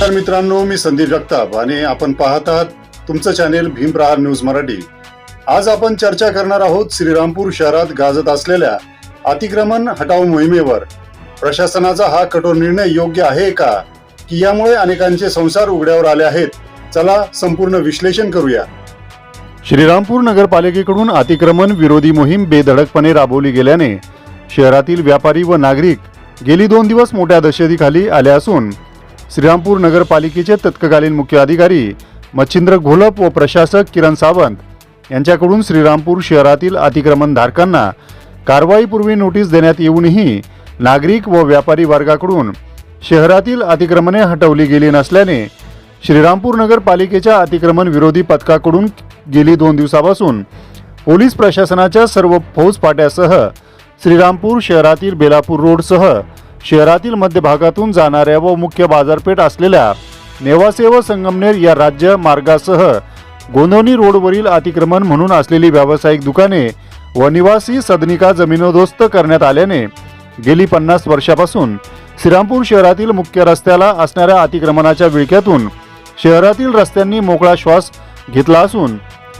तर मित्रांनो मी संदीप जगताप आणि आपण पाहत आहात तुमचं चॅनेल भीमप्रहार न्यूज मराठी. आज आपण चर्चा करणार आहोत श्रीरामपूर शहरात गाजत असलेल्या अतिक्रमण हटाव मोहिमेवर. प्रशासनाचा हा कठोर निर्णय योग्य आहे का? की यामुळे अनेकांचे संसार उघड्यावर आले आहेत? चला संपूर्ण विश्लेषण करूया. श्रीरामपूर नगरपालिकेकडून अतिक्रमण विरोधी मोहीम बेधडकपणे राबवली गेल्याने शहरातील व्यापारी व नागरिक गेली दोन दिवस मोठ्या दहशतीखाली आले असून श्रीरामपूर नगरपालिकेचे तत्कालीन मुख्य अधिकारी मच्छिंद्र घोलप व प्रशासक किरण सावंत यांच्याकडून श्रीरामपूर शहरातील अतिक्रमणधारकांना कारवाईपूर्वी नोटीस देण्यात येऊनही नागरिक व व्यापारी वर्गाकडून शहरातील अतिक्रमणे हटवली गेली नसल्याने श्रीरामपूर नगरपालिकेच्या अतिक्रमण विरोधी पथकाकडून गेली दोन दिवसापासून पोलीस प्रशासनाच्या सर्व फौज फाट्यासह श्रीरामपूर शहरातील बेलापूर रोडसह शहरातील मध्य भागातून जाणाऱ्या व मुख्य बाजारपेठ असलेल्या नेवासे व संगमनेर या राज्य मार्गासह गोंदवणी रोडवरील अतिक्रमण म्हणून असलेली व्यावसायिक दुकाने व निवासी सदनिका जमिनोदोस्त करण्यात आल्याने गेली पन्नास वर्षापासून श्रीरामपूर शहरातील मुख्य रस्त्याला असणाऱ्या अतिक्रमणाच्या विळख्यातून शहरातील रस्त्यांनी मोकळा श्वास घेतला असून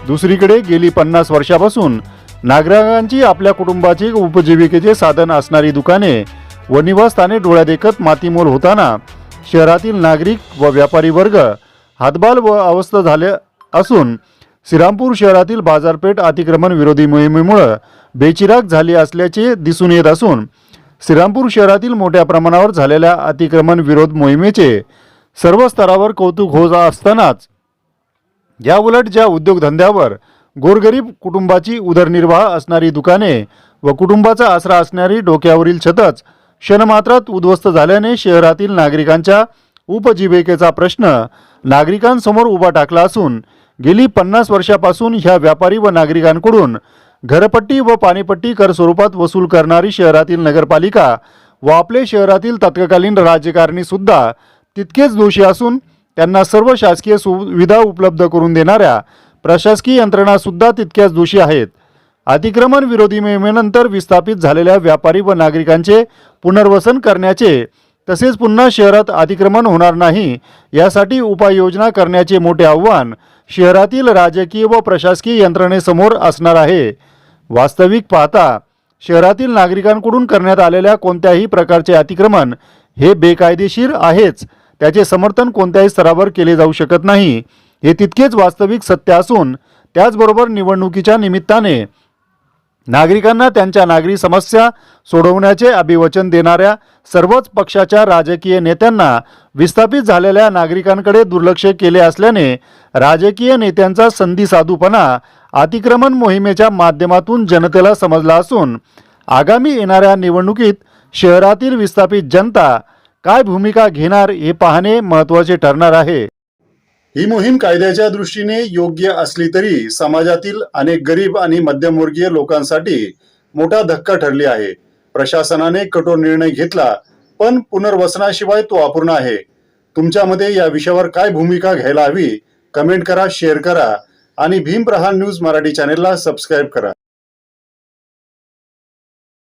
दुसरीकडे गेली पन्नास वर्षापासून नागरिकांची आपल्या कुटुंबाची उपजीविकेचे साधन असणारी दुकाने व निवासस्थाने डोळ्यादेखत मातीमोल होताना शहरातील नागरिक व व्यापारी वर्ग हातबाल व अवस्थ झाले असून श्रीरामपूर शहरातील बाजारपेठ अतिक्रमण विरोधी मोहिमेमुळं बेचिराग झाली असल्याचे दिसून येत असून श्रीरामपूर शहरातील मोठ्या प्रमाणावर झालेल्या अतिक्रमण विरोध मोहिमेचे सर्व स्तरावर कौतुक होत असतानाच या उलट ज्या उद्योगधंद्यावर गोरगरीब कुटुंबाची उदरनिर्वाह असणारी दुकाने व कुटुंबाचा आसरा असणारी डोक्यावरील छतच क्षणमात्रात उद्ध्वस्त झाल्याने शहरातील नागरिकांच्या उपजीविकेचा प्रश्न नागरिकांसमोर उभा टाकला असून गेली पन्नास वर्षापासून ह्या व्यापारी व नागरिकांकडून घरपट्टी व पाणीपट्टी कर स्वरूपात वसूल करणारी शहरातील नगरपालिका व आपले शहरातील तत्कालीन राजकारणी सुद्धा तितकेच दोषी असून त्यांना सर्व शासकीय सुविधा उपलब्ध करून देणाऱ्या प्रशासकीय यंत्रणा सुद्धा तितक्याच दोषी आहेत. अतिक्रमण विरोधी मोहिमेनंतर विस्थापित झालेल्या व्यापारी व नागरिकांचे पुनर्वसन करण्याचे तसेच पुन्हा शहरात अतिक्रमण होणार नाही यासाठी उपाययोजना करण्याचे मोठे आव्हान शहरातील राजकीय व प्रशासकीय यंत्रणेसमोर असणार आहे. वास्तविक पाहता शहरातील नागरिकांकडून करण्यात आलेल्या कोणत्याही प्रकारचे अतिक्रमण हे बेकायदेशीर आहेच त्याचे समर्थन कोणत्याही स्तरावर केले जाऊ शकत नाही. हे तितकेच वास्तविक सत्य असून त्याचबरोबर निवडणुकीच्या निमित्ताने नागरिकांना त्यांच्या नागरी समस्या सोडवण्याचे अभिवचन देणाऱ्या सर्वच पक्षाच्या राजकीय नेत्यांना विस्थापित झालेल्या नागरिकांकडे दुर्लक्ष केले असल्याने राजकीय नेत्यांचा संधी साधूपणा अतिक्रमण मोहिमेच्या माध्यमातून जनतेला समजला असून आगामी येणाऱ्या निवडणुकीत शहरातील विस्थापित जनता काय भूमिका घेणार हे पाहणे महत्त्वाचे ठरणार आहे. ही मोहीम कायद्याच्या दृष्टीने योग्य असली तरी समाजातील अनेक गरीब आणि मध्यमवर्गीय लोकांसाठी मोठा धक्का ठरली आहे. प्रशासनाने कठोर निर्णय घेतला पण पुनर्वसनाशिवाय तो अपूर्ण आहे. तुमच्यामध्ये या विषयावर काय भूमिका घ्यायला हवी कमेंट करा शेअर करा आणि भीम प्रहार न्यूज मराठी चॅनेलला सबस्क्राईब करा.